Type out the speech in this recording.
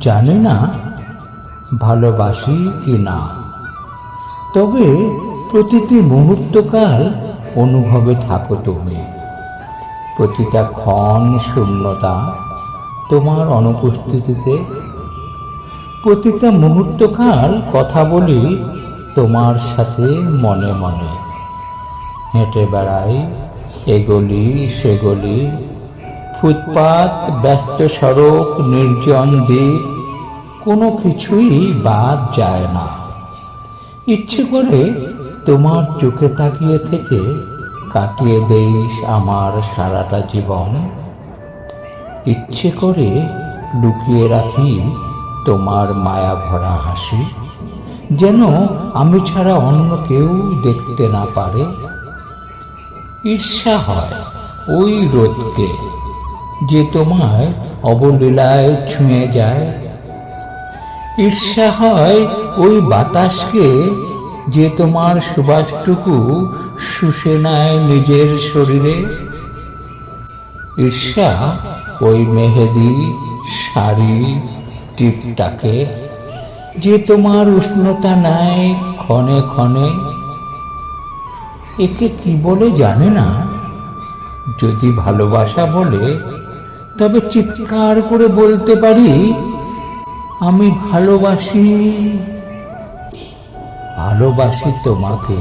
জানি না, ভালোবাসি কি না। তবে প্রতিটি মুহূর্তকাল অনুভবে থাকো তুমি। প্রতিটা ক্ষণ শূন্যতা তোমার অনুপস্থিতিতে। প্রতিটা মুহূর্তকাল কথা বলি তোমার সাথে মনে মনে। হেঁটে বেড়াই, এগলি, সেগলি ফুটপাত, ব্যস্ত সড়ক, নির্জন দ্বীপ, কোনো কিছুই বাদ যায় না। ইচ্ছে করে তোমার চোখে তাকিয়ে থেকে কাটিয়ে দেইস আমার সারাটা জীবন। ইচ্ছে করে লুকিয়ে রাখি তোমার মায়া ভরা হাসি, যেন আমি ছাড়া অন্য কেউ দেখতে না পারে। ঈর্ষা হয় ওই রোদকে। যে তোমায় অবলীলায় ছুঁয়ে যায়। ঈর্ষা হয় ওই বাতাসকে যে তোমার সুবাসটুকু শুষে নেয় নিজের শরীরে। ঈর্ষা ওই মেহেদি, শাড়ি, টিপটাকে যে তোমার উষ্ণতা নেয় ক্ষণে ক্ষণে। একে কি বলে জানে না? যদি ভালোবাসা বলে তবে চিৎকার করে বলতে পারি আমি ভালোবাসি। ভালোবাসি তোমাকে।